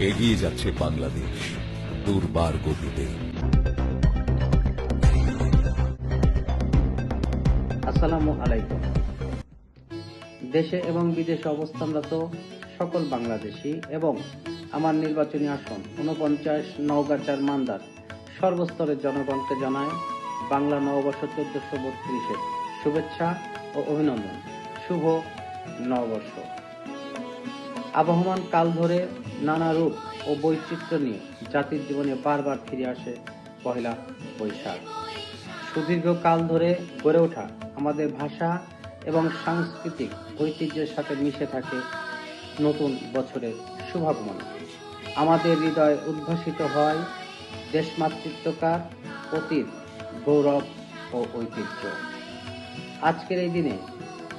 এগিয়ে যাচ্ছে বাংলাদেশ দুর্বার গতিতে। আসসালামু আলাইকুম। দেশে এবং বিদেশে অবস্থানরত সকল বাংলাদেশি এবং আমার নির্বাচনী আসন উনপঞ্চাশ নওগাঁচার মান্দার সর্বস্তরের জনগণকে জানায় বাংলা নববর্ষ চোদ্দশো বত্রিশের শুভেচ্ছা ও অভিনন্দন। শুভ নববর্ষ। আবহমান কাল ধরে নানা রূপ ও বৈচিত্র্য নিয়ে জাতির জীবনে বারবার ফিরে আসে পহেলা বৈশাখ। সুদীর্ঘ কাল ধরে গড়ে ওঠা আমাদের ভাষা এবং সাংস্কৃতিক ঐতিহ্যের সাথে মিশে থাকে নতুন বছরের শুভাগমন। আমাদের হৃদয় উদ্ভাসিত হয় দেশমাতৃত্বকার অতীত, গৌরব ও ঐতিহ্য। আজকের এই দিনে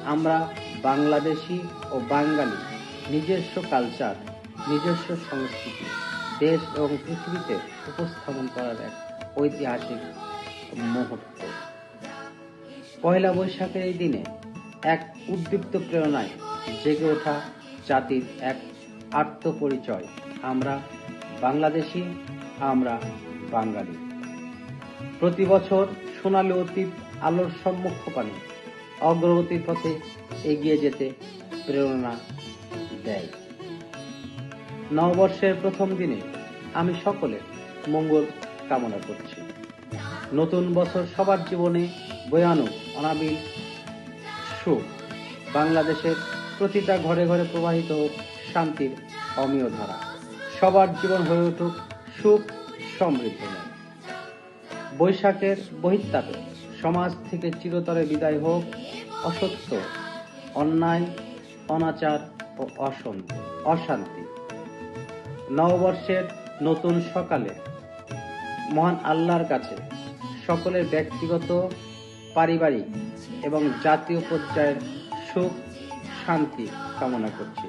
আমরা বাংলাদেশি ও বাঙালি নিজস্ব কালচার নিজস্ব সংস্কৃতি, দেশ এবং পৃথিবীতে উপস্থাপন করার এক ঐতিহাসিক মুহূর্ত। পয়লা বৈশাখের এই দিনে এক উদ্দীপ্ত প্রেরণায় জেগে ওঠা জাতির এক আত্মপরিচয়, আমরা বাংলাদেশি, আমরা বাঙালি। প্রতি বছর সোনালী অতীত আলোর সম্মুখপানে অগ্রগতির পথে এগিয়ে যেতে প্রেরণা দেয়। নববর্ষের প্রথম দিনে আমি সকলে মঙ্গল কামনা করছি। নতুন বছর সবার জীবনে বয়ানুক অনাবিল সুখ। বাংলাদেশের প্রতিটা ঘরে ঘরে প্রবাহিত হোক শান্তির অমীয় ধারা। সবার জীবন হয়ে উঠুক সুখ সমৃদ্ধময় বৈশাখের বহিত্তাপে সমাজ থেকে চিরতরে বিদায় হোক অসত্য, অন্যায়, অনাচার ও অশান্তি অশান্তি। নববর্ষের নতুন সকালে মহান আল্লাহর কাছে সকলের ব্যক্তিগত, পারিবারিক এবং জাতীয় পর্যায়ের সুখ, শান্তি কামনা করছি।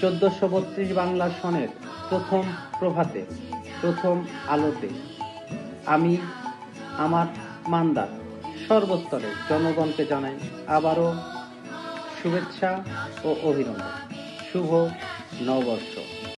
চোদ্দশো বত্রিশ বাংলা সনের প্রথম প্রভাতে, প্রথম আলোতে আমি আমার মান্দার সর্বস্তরে জনগণকে জানাই আবারও শুভেচ্ছা ও অভিনন্দন। শুভ নববর্ষ।